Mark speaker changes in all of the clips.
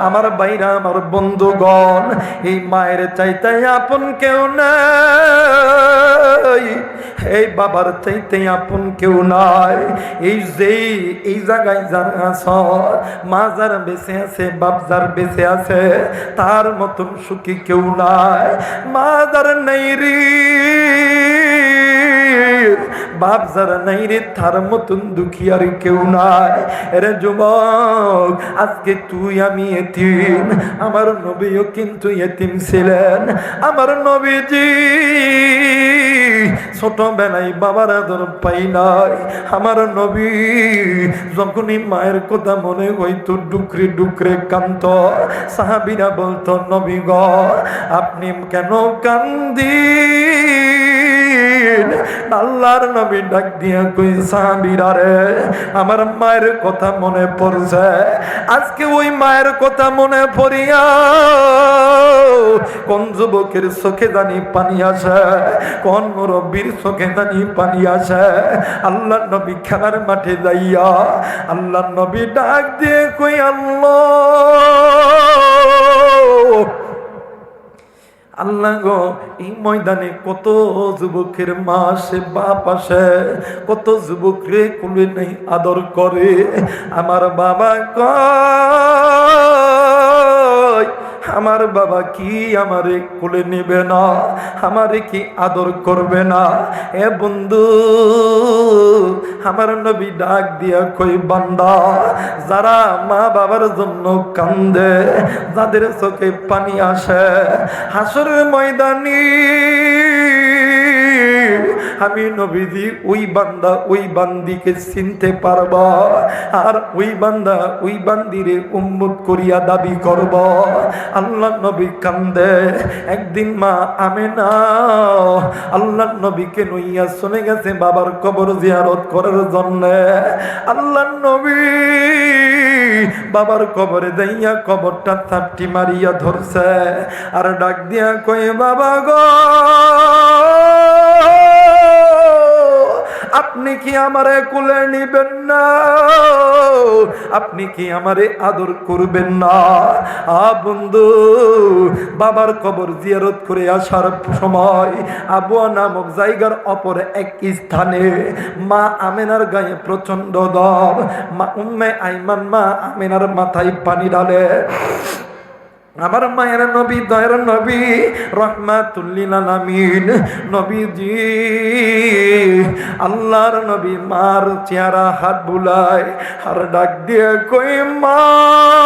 Speaker 1: আমার বাইরা, আমার বন্ধুগণ, এই মায়ের চাইতে আপন কেউ নাই। এই বাবার চাইতে আপন কেউ নাই। এই যে, এই জায়গায় যার আসর মা যার বেঁচে আছে, বাপ যার বেঁচে আছে, তার মতন সুখী কেউ নাই। মা যার নেই রে। বাপ যারা নাই রে, তার মতন দুঃখী আর কেউ নাই। রে যুবক, আজকে তুই আমি এতিম। আমার নবীও কিন্তু এতিম ছিলেন। আমার নবীজি ছোটবেলায় বাবার আদর পাই নাই। আমার নবী যখনই মায়ের কথা মনে হইতো, ডুকরে ডুকরে কান্ত সাহাবিরা বলতো, নবী গ, আপনি কেন কান্দি? আল্লাহর নবী ডাক দিয়া কই সাহাবীরা রে, আমার মায়ের কথা মনে পড়ছে, আজকে ওই মায়ের কথা মনে পড়িয়া কোন যুবকের চোখে জানি পানি আসে, কোন মুরব্বীর চোখে জানি পানি আসে আল্লাহ নবী খেলার মাঠে যাইয়া আল্লাহ নবী ডাক দিয়ে কই, আল্লাহ আল্লাহ গো, এই ময়দানে কত যুবকের মা সে বাপ আসে, কত যুবক রে কুলে নেই আদর করে। আমার বাবা কয় আমার বাবা কি আমারে কোলে নিবে না? আমারে কি আদর করবে না? এ বন্ধু, আমার নবী ডাক দিয়া কই বান্দা, যারা মা বাবার জন্য কান্দে, যাদের চোখে পানি আসে, হাসরের ময়দানি আমি নবীজি, ওই বান্দা, ওই বান্দিকে চিনতে পারবা। আর ওই বান্দা, ওই বান্দিরে উম্মত করিয়া দাবি করব। আল্লাহ নবী কান্দে, একদিন মা আমে না আল্লাহ নবীকে নইয়া চলে গেছে বাবার কবর জিয়ারত করার জন্য। আল্লাহ নবী বাবার কবরে যাইয়া কবরটা চাপটি মারিয়া ধরছে। আর ডাক দিয়া কয়ে, বাবা গো আপনি কি আমারে কুলে নিবেন না? আপনি কি আমারে আদর করবেন না? আ বন্ধু, বাবার কবর জিয়ারত করে আসার সময় আবুয়া নামক জায়গার অপর এক স্থানে মা আমেনার গায়ে প্রচণ্ড দম, মা উম্মে আইমান, মা আমেনার মাথায় পানি ঢালে। আমার মায়ের নবী, দয়ের নবী রহমাতুল্লিল আলামিন, নবীজি। আল্লাহর নবী মার চেহারা হাত বুলায় আর ডাক দিয়ে কই মা!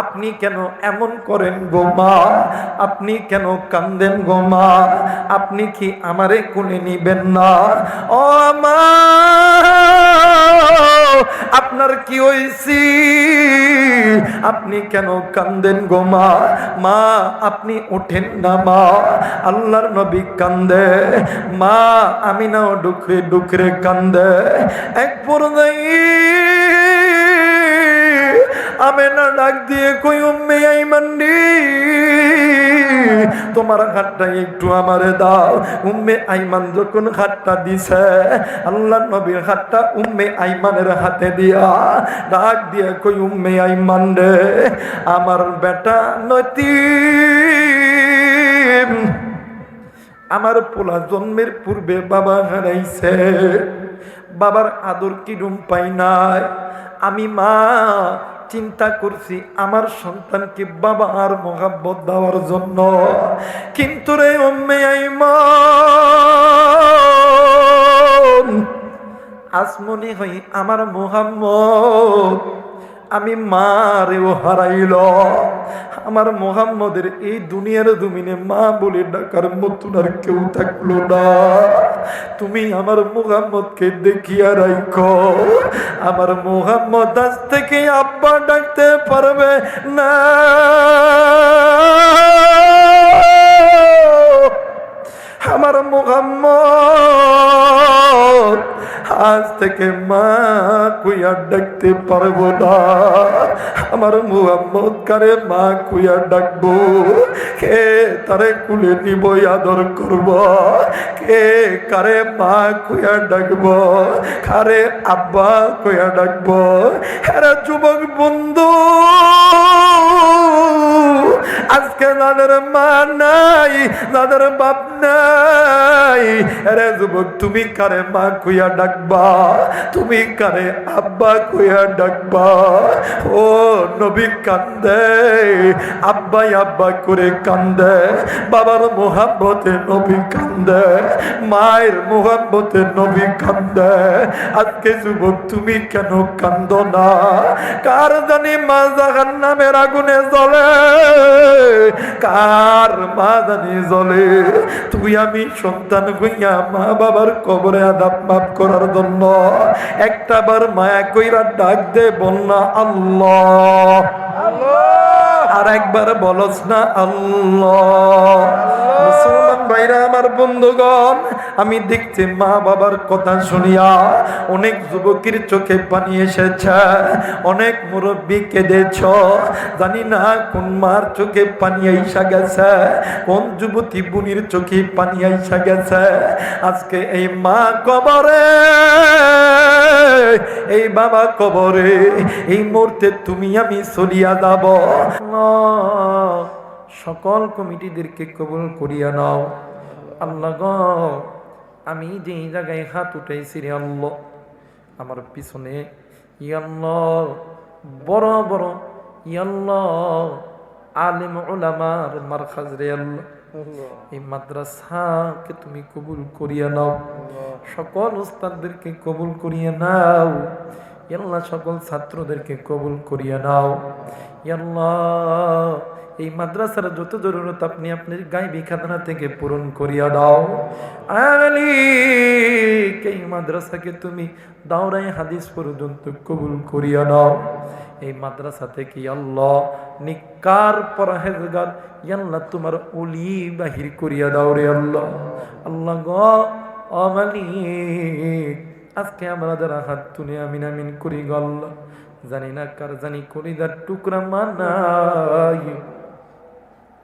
Speaker 1: আপনি কেন এমন করেন গো মা? আপনি কেন কান্দেন গো মা? আপনি কি আমারে কোলে নিবেন না? ও মা, আপনার কি হইছি? আপনি কেন কান্দেন গো মা? মা, আপনি ওঠেন না মা। আল্লাহর নবী কান্দে। মা আমি নাও ডুকরে ডুকরে কান্দে। এক পর্যায়ে আমি না ডাক দিয়ে কই, উম্মে আই মান্ডি, তোমার হাতটা একটু আমারে দাও। উম্মে আইমান যখন হাতটা দিছে আল্লাহ নবীর হাতটা উম্মে আইমানের হাতে দিয়া ডাক দিয়ে কই, উম্মে আইমান রে, আমার বেটা নতি আমার পোলা জন্মের পূর্বে বাবা হারাইছে। বাবার আদর কিরম পাই নাই? আমি মা চিন্তা করছি আমার সন্তানকে বাবা আর মহাব্বত দেওয়ার জন্য। কিন্তু রে অম্মে আই আজ মনে হয় আমার মোহাম্মদ আমি মারেও হারাইল। আমার মোহাম্মদের এই দুনিয়ার দুমিনে মা বলে ডাকার মতন আর কেউ থাকল না। তুমি আমার মোহাম্মদকে দেখিয়া রাখো আমার মোহাম্মদ আজ থেকে আব্বা ডাকতে পারবে না। আমার মোহাম্মদ আজ থেকে মা, কুইয়া ডাকতে পারব না। আমার মুহাম্মদ কারে মা, কুইয়া ডাকবো। কে তারে কুলে নিব, আদর করব? কে কারে মা, কুইয়া ডাকবো? কারে আব্বা, কুইয়া ডাকবো? এরা যুবক বন্ধু, আজকে যাদের মা নাই যাদের বাপ নাই। আরে যুবক, তুমি কারে মা, কুইয়া ডাকবা। তুমি কারে আব্বা কুইয়া ডাকবা। ও নবী কান্দে, আব্বাই আব্বা করে কান্দে। বাবার মোহাম্মতে নবী কান্দে, মায়ের মোহাম্মতে নবী কান্দে। আজকে যুবক, তুমি কেন কান্দ না? কার জানি মা জাহান নামের আগুনে জ্বলে? কার মা জানি জ্বলে? তুই আমি সন্তান হইয়া মা বাবার কবরে আদাব মাফ করার জন্য একটা বার মায়া কইরা ডাক দে বন্যা আল্লাহ। আর একবার বলস না আল্লাহ। মুসলমান ভাইরা, আমার বন্ধুগণ, আমি দেখছি মা বাবার কথা শুনিয়া অনেক যুবকের চোখে পানি এসেছে, অনেক মুরব্বী কেঁদেছ। জানি না কোন মার চোখে পানি আইসা গেছে, কোন যুবতী বুনির চোখে পানি আইসা গেছে। আজকে এই মা কবরে এই বাবা কবরে, এই মুহূর্তে তুমি আমি চলিয়া যাব। সকল কমিটিদেরকে কবুল করিয়া নাও। আল্লাহ গ, আমি যে জায়গায় হাত উঠাইছি রে আল্লাহ, আমার পিছনে ইয়াল্লাহ বড় বড় ইয়াল্লাহ আলিম ওলামার মারখাজ রে আল্লাহ। এই মাদ্রাসাকে তুমি কবুল করিয়া নাও। সকল উস্তাদদেরকে কবুল করিয়া নাও। আল্লাহ সকল ছাত্রদেরকে কবুল করিয়া নাও। আল্লাহ এই মাদ্রাসার যত জরুরত আপনি আপনার গাইবি খাজনা থেকে পূরণ করিয়া দাও আলী এই মাদ্রাসাকে তুমি দাওরাই হাদিস পর্যন্ত কবুল করিয়া নাও। এই মাদ্রাসা থেকে, আল্লাহ নিকার পরহেজগার আল্লাহ তোমার অলি বাহির করিয়া দাও রে আল্লাহ। আল্লাহ গ অমালিক আজকে আমরা যারা হাত তুলে আমিন আমিন করি গল জানি না কার জানি কলিদার টুকরা মানাই,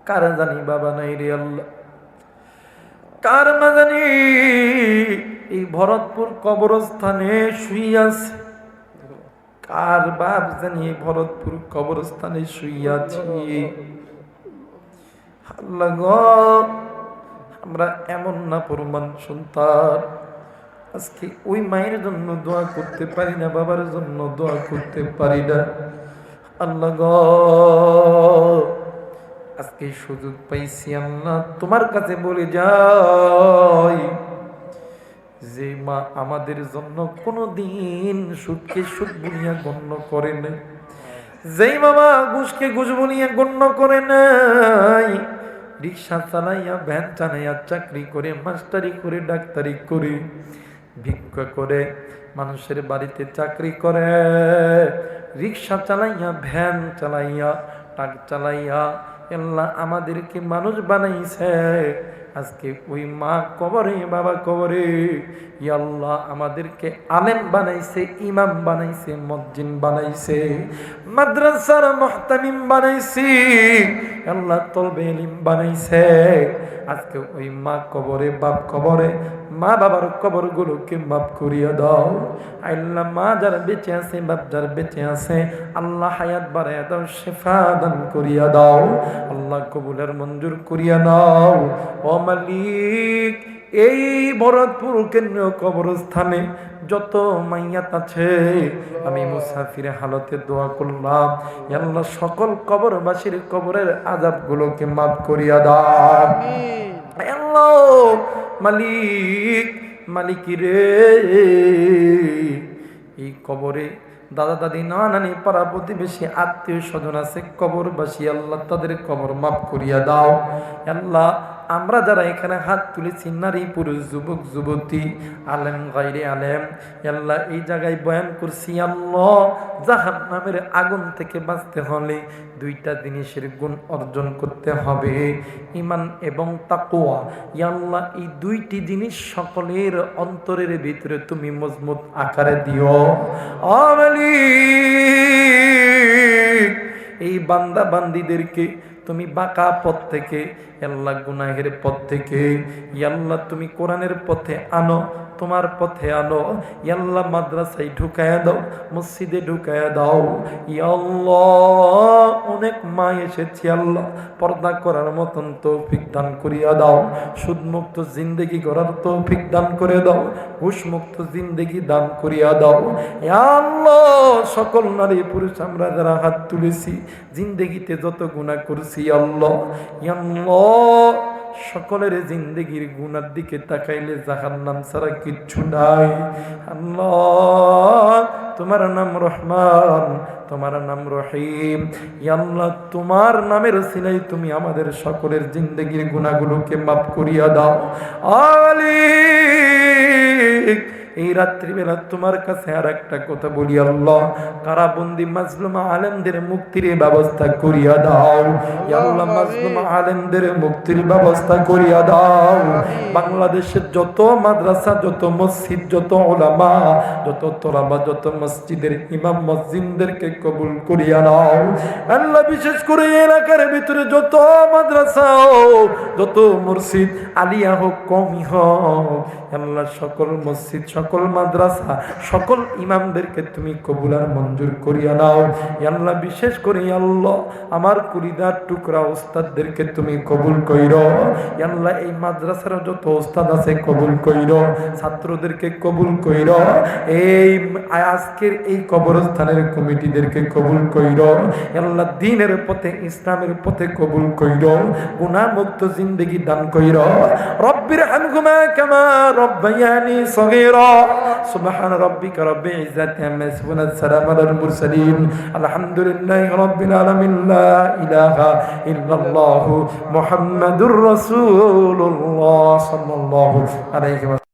Speaker 1: কার জানি বাবা নাই রে আল্লাহ। কার মা জানি এই ভরতপুর কবরস্থানে শুইয়াছে কার বাপ জানি ভরতপুর কবরস্থানে শুইয়াছি আমরা এমন না পরমান সন্তান। আজকে ওই মায়ের জন্য দোয়া করতে পারি না, বাবার জন্য দোয়া করতে পারি না। আল্লাহ আজকে সুযোগ পাইছি আল্লাহ, তোমার কাছে বলে যাই। যে মা আমাদের জন্য কোনো দিন সুখকে সুখ বলিয়া গণ্য করে নাই। যেই বাবা ঘুষকে ঘুষ বলিয়া গণ্য করে নাই, রিক্সা চালাইয়া, ভ্যান চালাইয়া চাকরি করে, মাস্টারি করে, ডাক্তারি করে, ভিক্ষা করে, মানুষের বাড়িতে চাকরি করে, রিক্সা চালাইয়া, ভ্যান চালাইয়া, ট্রাক চালাইয়া, আল্লাহ আমাদেরকে মানুষ বানাইছে। আজকে ওই মা কবরে, বাবা কবরে, ইয়াল্লাহ, আমাদেরকে আলেম বানাইছে, ইমাম বানাইছে, মসজিদ বানাইছে, মাদ্রাসার মহতামিম বানাইছি। আল্লাহ তলবে বেলিম বানাইছে। আজকে ওই মা কবরে, বাপ কবরে, মা বাবার কবর গুলোকে মাফ করিয়া দাও। আল্লাহ মা যার বেঁচে আছে, বাপ যার বেঁচে আছে, আল্লাহ হায়াত বাড়াইয়া দাও, শেফা দান করিয়া দাও। আল্লাহ কবুলের মঞ্জুর করিয়া দাও। ও মালিক এই ভরতপুর কেন্দ্রীয় কবরস্থানে যত মাইয়াত আছে আমি মুসাফির হালতে দোয়া করলাম। আল্লাহ সকল কবরবাসীর কবরের আজাবগুলোকে মাফ করিয়া দাও। আল্লাহ মালিক মালিক রে। এই কবরে দাদা দাদি না নানি পাড়া প্রতিবেশী আত্মীয় স্বজন আছে কবরবাসী আল্লাহ তাদের কবর মাফ করিয়া দাও। আল্লাহ আমরা যারা এখানে হাত তুলেছি নারী পুরুষ, যুবক, যুবতী, আলেম, গাইরে আলেম আল্লাহ এই জায়গায় বয়ান করছি আল্লাহ জাহান নামের আগুন থেকে বাঁচতে হলে দুইটা জিনিসের গুণ অর্জন করতে হবে ইমান এবং তাকোয়া ইয়াল্লাহ, এই দুইটি জিনিস সকলের অন্তরের ভিতরে তুমি মজবুত আকারে দিও। এই বান্দা বান্দিদেরকে তুমি বাঁকা পথ থেকে, আল্লাহ গুনাহের পথ থেকে আল্লাহ তুমি কোরআনের পথে আনো, তোমার পথে আনো আল্লাহ মাদ্রাসায় ঢুকায়া দাও, মসজিদে ঢুকায়া দাও আল্লাহ অনেক মা এসেছি আল্লাহ, পর্দা করার মতন তৌফিক দান করিয়া দাও, সুদমুক্ত জিন্দেগি করার তৌফিক দান করে দাও, ঘুষমুক্ত জিন্দেগি দান করিয়া দাও আল্লাহ সকল নারী পুরুষ আমরা যারা হাত তুলেছি, জিন্দেগিতে যত গুণা করছি সকলের জিন্দগির গুনার দিকে তাকাইলে জাহার নাম ছাড়া কিচ্ছু নাই। তোমার নাম রহমান, তোমার নাম রহিম। আল্লাহ, তোমার নামের সিলাই তুমি আমাদের সকলের জিন্দগির গুণাগুলোকে মাফ করিয়া দাও। আলী এই রাত্রিবেলা তোমার কাছে আর একটা কথা বলি আল্লাহ কারাবন্দি মাজলুম আলেমদের মুক্তির ব্যবস্থা করিয়া দাও। আল্লাহ মাজলুম আলেমদের মুক্তির ব্যবস্থা করিয়া দাও। বাংলাদেশের যত মাদ্রাসা যত মসজিদ যত ওলামা যত তোলাবা যত মসজিদের ইমাম মসজিদদেরকে কবুল করিয়া নাও। আল্লাহ বিশেষ করে এলাকার ভিতরে যত মাদ্রাসা হোক যত মসজিদ আলিয়া হোক কমই হোক আল্লাহ সকল মসজিদ সকল মাদ্রাসা, সকল ইমামদেরকে তুমি কবুল আর মঞ্জুর করিয়া নাও। আল্লাহ, বিশেষ করে আল্লাহ, আমার কুড়িদার টুকরা ওস্তাদদেরকে তুমি কবুল কইর। আল্লাহ, এই মাদ্রাসার যত ওস্তাদ আছে কবুল কইর, ছাত্রদেরকে কবুল কইর, এই আজকের এই কবরস্থানের কমিটিদেরকে কবুল কইর। আল্লাহ, দিনের পথে, ইসলামের পথে কবুল কইর গুণামুক্ত জিন্দগি দান কইর। রব্বির হামগুমা কামা রব্বায়ানি সগীরা। সুবহান يصفون السلام على المرسلين الحمد لله رب العالمين لا إله إلا الله محمد رسول الله صلى الله عليه ওয়া